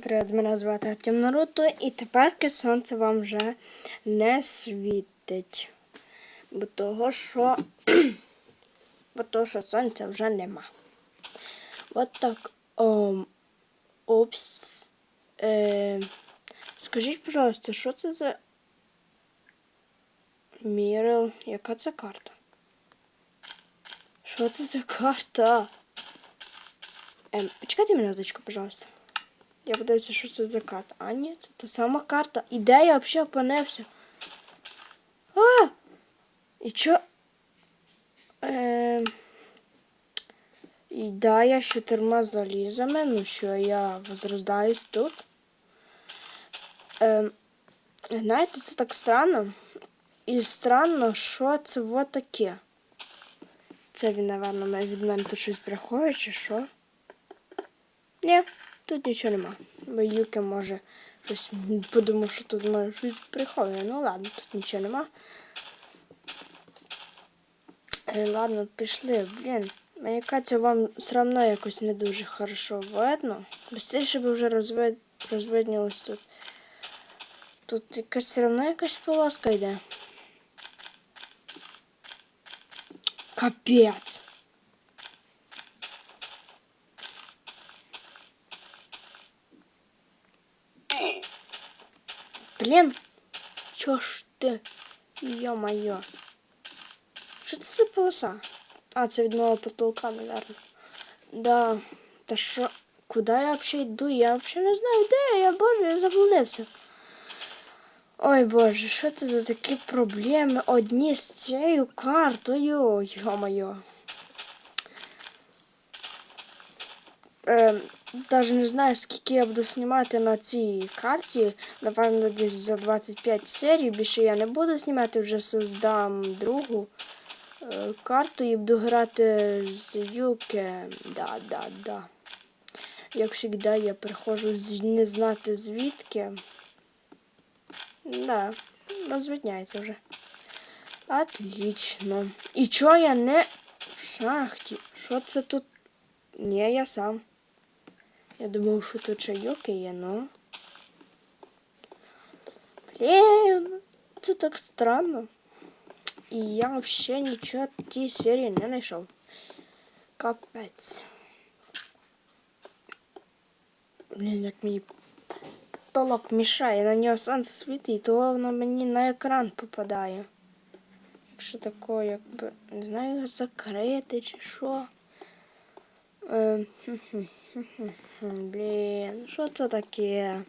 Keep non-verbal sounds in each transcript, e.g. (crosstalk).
Привіт, мене звати Артем Наруто, і тепер сонце вам вже не світить. Бо того, що (clears throat) бо того, що сонця вже нема. От так. Ом, опс. Е, скажіть, пожалуйста, що це за Мірел? Яка це карта? Що це за карта? Ем, почекайте минуточку, пожалуйста. Я подивився, що це за карта. А, ні, це та сама карта. І я взагалі опинився? А! І чо? Ем... І да, я з чотирма залізами, ну що, я возрождаюсь тут. Ем... Знаєте, це так странно. І странно, що це вот таке. Це він, напевно, від мене тут щось приховує, чи що? Ні, тут нічого нема. Бо Юки може щось подумав, що тут може щось приховує. Ну ладно, тут нічого нема. Е, ладно, пішли, блін. Мені кажеться, вам все одно якось не дуже хорошо видно. Быстріше би вже розвид... розвиднілось тут. Тут якась все одно якась полоска йде. Капець. Блін, чо ж ти? Йо-моє. Що це за полоса? А, це від потолка, наверное. Да. Та що? Куди я взагалі йду? Я взагалі не знаю, де я, боже, я заблудився. Ой боже, що це за такі проблеми одні з цією картою? Йо-моє. Ем, Даже не знаю, скільки я буду знімати на цій карті. Напевно, десь за 25 серій. Більше я не буду знімати, вже создам другу е, карту і буду грати з Юке. Да, да, да. Як завжди, я приходжу з не знати звідки. Да, розвидняється вже. Отлично. І чого я не в шахті? Що це тут? Ні, я сам. Я думав, що тут чайок є, ну. Блін, це так странно. І я взагалі нічого в тій серії не знайшов. Капець. Блін, як мені потолок мішає, на нього сонце світить, то воно мені на екран попадає. Якщо таке, якби, не знаю, закрити чи що. Ем, Блін, що це таке?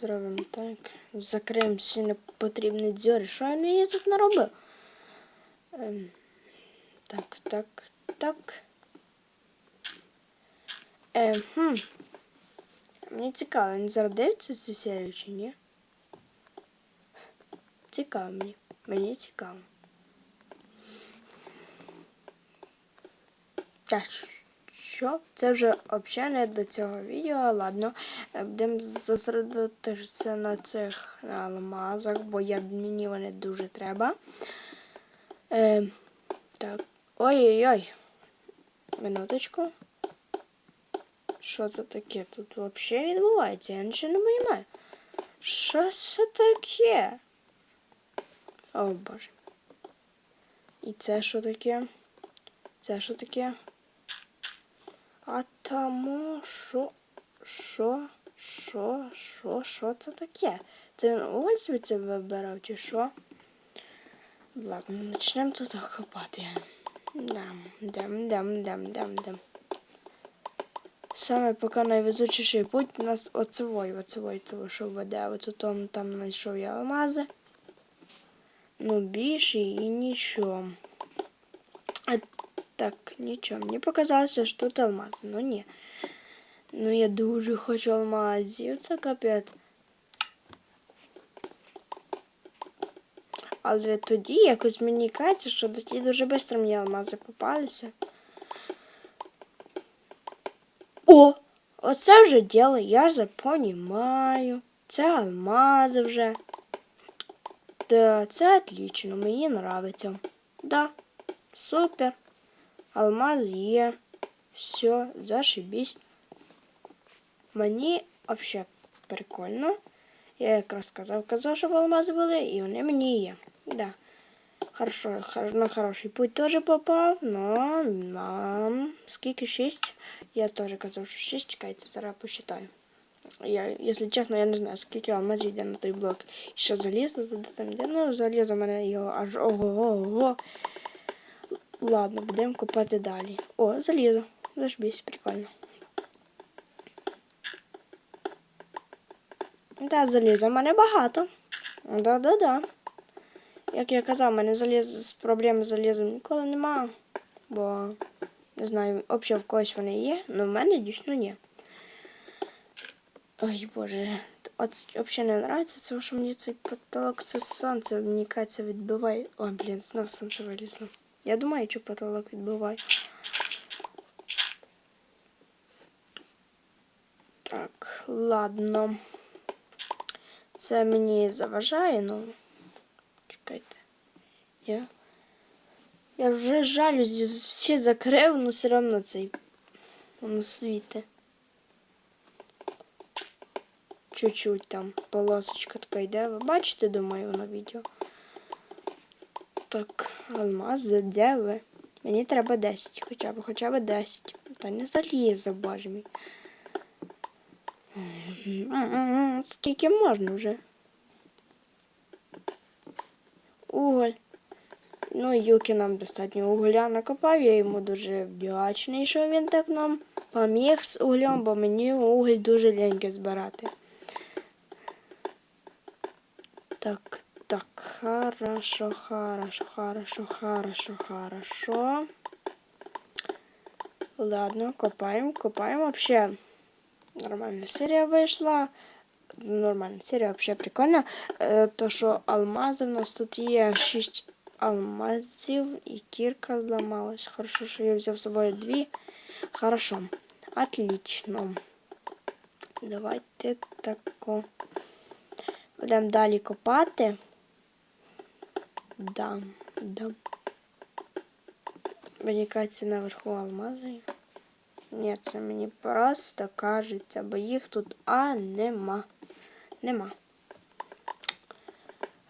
Зробимо так. Закриємо всі непотрібні дзьори. Що я мені тут наробив? Ем, так, так, так. Ем, хм. Мені цікаво, він зараз дивиться цю серію чи ні? Цікаво мені. Мені цікаво. Так, Що? Це вже взагалі не до цього відео. Ладно, будемо зосередитися на цих алмазах, бо я, мені вони дуже треба. Е, так. Ой-ой-ой. Минуточку. Що це таке? Тут взагалі відбувається? Я нічого не розумію. Що це таке? О боже. І це що таке? Це що таке? А тому що, що, що, що, що це таке? Це він ось звідси вибирав, чи що? Ладно, почнемо тут копати. Дам, дам, дам, дам, дам, дам. Саме поки найвезучіший путь у нас оцевой, оцевой, цього, що веде. От там, там знайшов я алмази. Ну, більше і нічого. Так, нічого. Мені показалося, що тут алмаз. Ну ні. Ну я дуже хочу алмазів. Це капець. Але тоді якось мені кажеться, що тоді дуже швидко мені алмази попалися. О! Оце вже діло, я вже. Це алмази вже. Да, це отлично, мені нравиться. Да, супер. Алмаз є. Все, зашибись. Мені взагалі прикольно. Я якраз казав, казав, щоб алмази були, і вони мені є. Да. Хорошо, хор- на хороший путь теж попав, но нам скільки? Шість. Я теж казав, що шість. Чекайте, зараз посчитаю. Я, якщо чесно, я не знаю, скільки алмазів йде на той блок. І Ще залізо туди там йде. Ну, залізо мене його аж ого-го. Ладно, будемо копати далі. О, залізо. Зашбісь, прикольно. Да, заліза в мене багато. Да-да-да. Як я казав, в мене заліз з проблеми з залізом ніколи нема. Бо не знаю, взагалі в когось вони є, але в мене дійсно ні. Ой боже, от взагалі не подобається, тому що мені цей потолок, це сонце, мені кажеться, відбиває. Ой, блін, знов сонце вилізло. Я думаю, що потолок відбиває. Так, ладно. Це мені заважає, ну. Чекайте. Я. Я вже жалюзі з- всі закрив, ну все одно цей. Воно світе. Чуть-чуть там полосочка така йде. Ви бачите, думаю, на відео. Так, алмази, де ви? Мені треба 10, хоча б, хоча б 10. Та не залізо, боже мій. Скільки можна вже? Уголь. Ну, Юки нам достатньо угля накопав, я йому дуже вдячний, що він так нам поміг з углем, бо мені уголь дуже ліньки збирати. Так, так, хорошо, хорошо, хорошо, хорошо, хорошо. Ладно, копаємо, копаємо. Вообще нормальна серія вийшла. Нормальна серія, вообще прикольна. Е, То, що алмази в нас тут є 6 алмазів і кірка зламалась. Хорошо, що я взяв з собою дві. Хорошо. Отлично. Давайте тако. Будемо далі копати. Да, да. Мені кажеться наверху алмази. Ні, це мені просто кажеться, бо їх тут а нема. Нема.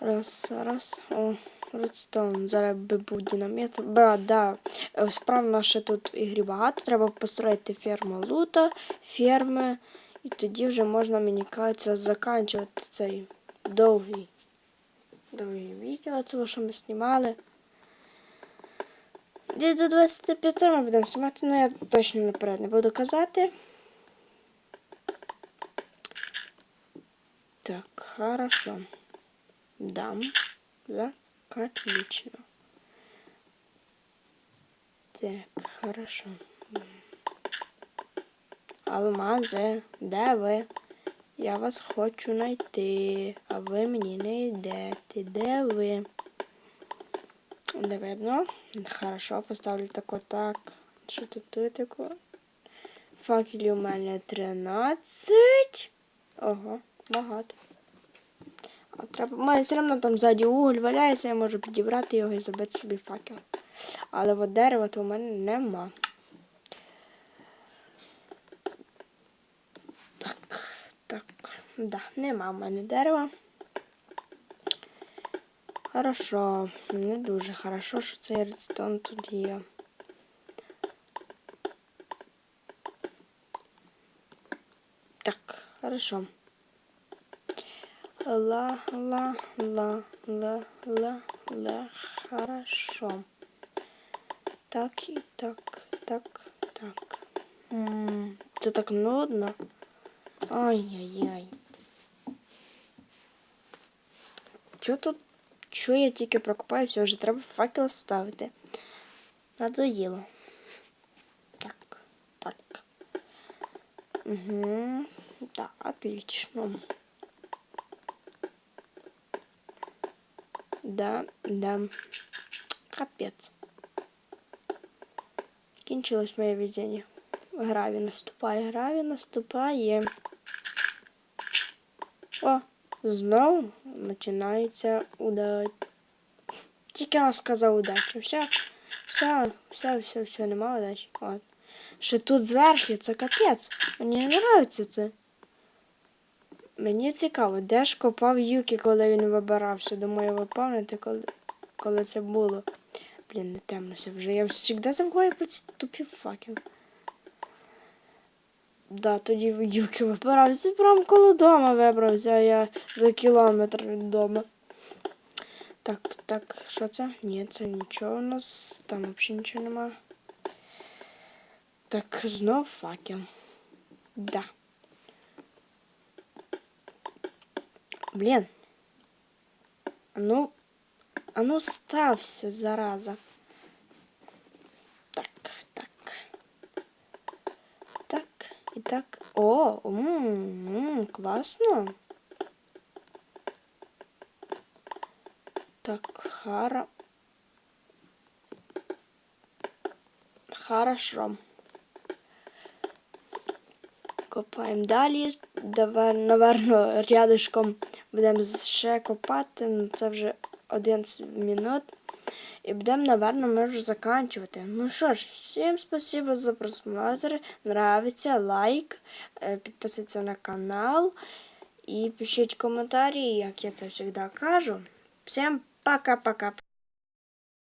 Раз, раз. О, редстоун. Зараз би був динаміт. Ба, да. Е, Справ наша тут ігрі багато. Треба построїти ферму лута, ферми. І тоді вже можна, мені кажеться, заканчувати цей довгий. Відео, це що ми знімали. Десь до 25 ми будемо знімати, але я точно наперед не буду казати. Так, хорошо. Дам. Отлично. Так, хорошо. Алмази, де ви? Я вас хочу знайти, а ви мені не йдете. Де ви? Не видно. Хорошо, поставлю так. Що тут тут тако? Факелів у мене 13. Ого, багато. А треба. У мене все одно там ззаді уголь валяється, я можу підібрати його і зробити собі факел. Але от дерева то у мене нема. Так, так, да, нема в мене дерева. Хорошо, не дуже хорошо, що цей редстон тут є. Так, хорошо. Ла, ла, ла, ла, ла, ла, хорошо. Так і так, так, так. М, Це так нудно. Ай-яй-яй. Чого тут? Що я тільки прокопаю, все, вже треба факел ставити. Надоїло. Так, так. Угу. Да, отлично. Да, да. Капець. Кінчилось моє везение. Граві наступає, граві наступає. О, Знову починається удача. Тільки я сказав удачу. Все, все, все, все, все, нема удачі. От. Ще тут зверху, це капець. Мені не подобається це. Мені цікаво, де ж копав Юкі, коли він вибирався. Думаю, ви пам'ятаєте, коли, коли це було. Блін, не темнося вже. Я завжди забуваю про ці тупі факел. Да, тоді Юкі вибирався прямо коло дома вибрався, я за кілометр від дому. Так, так, що це? Ні, це нічого у нас. Там взагалі нічого нема. Так, знов факел. Да. Блін. А ну. А ну стався, зараза. Так, так. Так, і так. О, м, м, класно. Так, хара. Хорошо. Копаємо далі. Давай, наверно, рядишком будемо ще копати. Це вже 11 минут. І будемо, наверно, ми вже заканчувати. Ну що ж, всім спасибо за просмотр. Нравиться, лайк, е, підписуйтесь на канал. І пишіть коментарі, як я це завжди кажу. Всім пока-пока.